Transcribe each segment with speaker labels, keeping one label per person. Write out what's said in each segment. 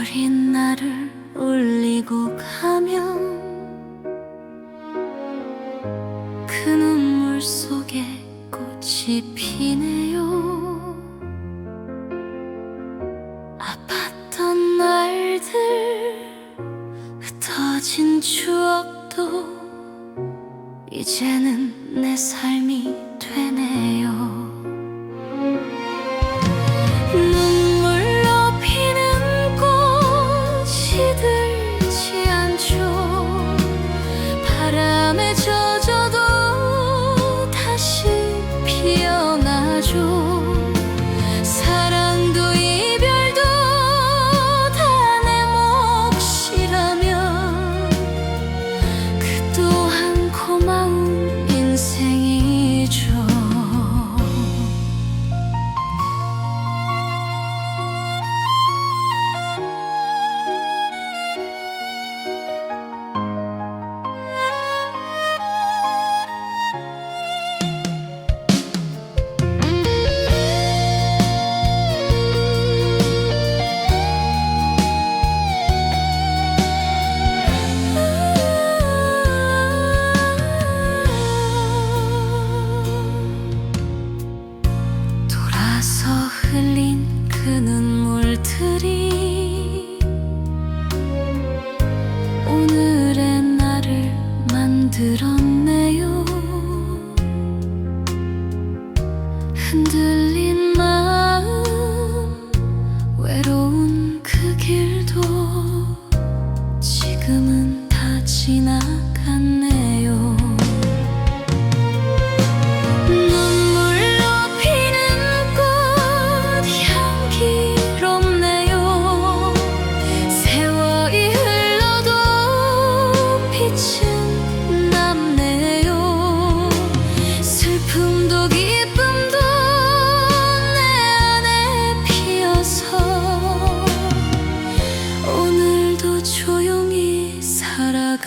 Speaker 1: 어린 나를 울리고 가면 그 눈물 속에 꽃이 피네. 아팠던 날들 흩어진 추억도 이제는 내 삶이 되네요. 눈물로 피는 꽃이 들지 않죠. 바람에 젖 눈물들이 오늘의 나를 만들었네요. 흔들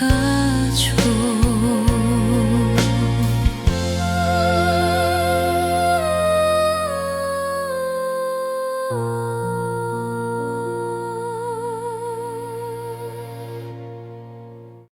Speaker 1: 오